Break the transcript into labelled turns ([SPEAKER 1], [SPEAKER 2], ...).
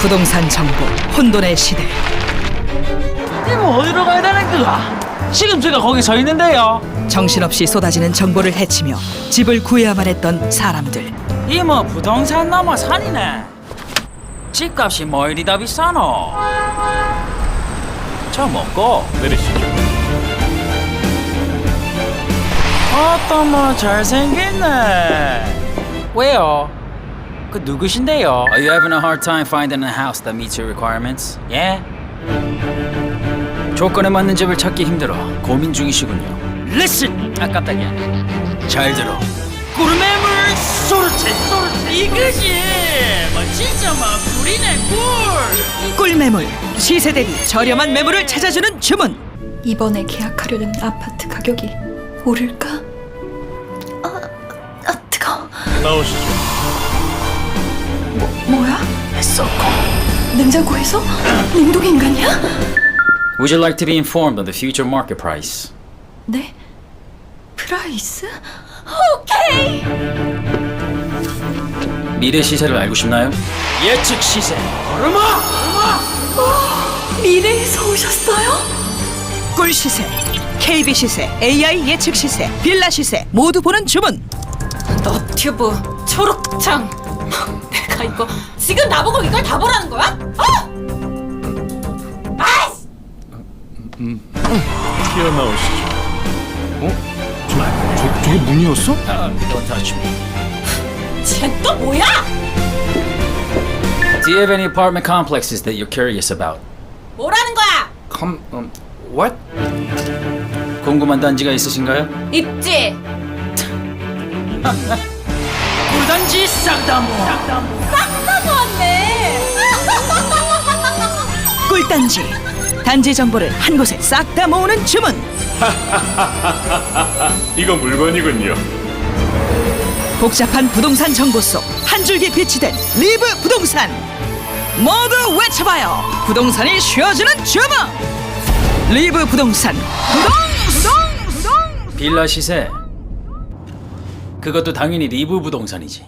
[SPEAKER 1] 부동산 정보 혼돈의 시대
[SPEAKER 2] 이거 어디로 가야 되는 거야? 지금 제가 거기 서 있는데요.
[SPEAKER 1] 정신없이 쏟아지는 정보를 해치며 집을 구해야만 했던 사람들
[SPEAKER 2] 이뭐 부동산 넘어 산이네. 집값이 뭐 이리 다 비싸노? 저 먹고
[SPEAKER 3] 내리시죠.
[SPEAKER 2] 어떤 뭐 잘생겼네. 왜요? 그 누구신데요?
[SPEAKER 4] Are you having a hard time finding a house that meets your requirements?
[SPEAKER 2] 예?
[SPEAKER 4] 조건에 맞는 집을 찾기 힘들어 고민 중이시군요.
[SPEAKER 2] Listen. 아 깜짝이야.
[SPEAKER 4] 잘 들어.
[SPEAKER 2] 꿀매물 소르체 소르체 이거지. 뭐 진짜 막 꿀이네 꿀.
[SPEAKER 1] 꿀매물 시세 대비 저렴한 매물을 찾아주는 주문
[SPEAKER 5] 이번에 계약하려는 아파트 가격이 오를까? 아, 아 뜨거.
[SPEAKER 3] 나오시죠.
[SPEAKER 5] 뭐야? 냉장고에서 냉동 인간이야?
[SPEAKER 4] Would you like to be informed on the future market price?
[SPEAKER 5] 네? 프라이스? 오케이.
[SPEAKER 4] 미래 시세를 알고 싶나요?
[SPEAKER 2] 예측 시세. 얼마?
[SPEAKER 5] 미래에서 오셨어요?
[SPEAKER 1] 꿀 시세 KB 시세 AI 예측 시세 빌라 시세 모두 보는 주문
[SPEAKER 6] 너튜브 초록창 내가 이거 지금 나보고 이걸 다 보라는 거야? 어? 아이씨!
[SPEAKER 3] 튀어나오시죠. 어? 저, 저, 저게 문이었어?
[SPEAKER 4] Uh, don't touch me.
[SPEAKER 6] 쟤또 뭐야?
[SPEAKER 4] Do you have any apartment complexes that you're curious about?
[SPEAKER 6] 뭐라는 거야?
[SPEAKER 4] Com, um, what? 궁금한 단지가 있으신가요?
[SPEAKER 6] 있지?
[SPEAKER 2] 꿀단지 싹다 모아.
[SPEAKER 6] 다 모았네.
[SPEAKER 1] 꿀단지 단지 정보를 한 곳에 싹 다 모으는 주문.
[SPEAKER 3] 이거 물건이군요.
[SPEAKER 1] 복잡한 부동산 정보 속 한 줄기 빛이 된 리브 부동산. 모두 외쳐봐요. 부동산이 쉬어주는 주문. 리브 부동산. 부동 부동 부동.
[SPEAKER 4] 빌라 시세. 그것도 당연히 리브 부동산이지.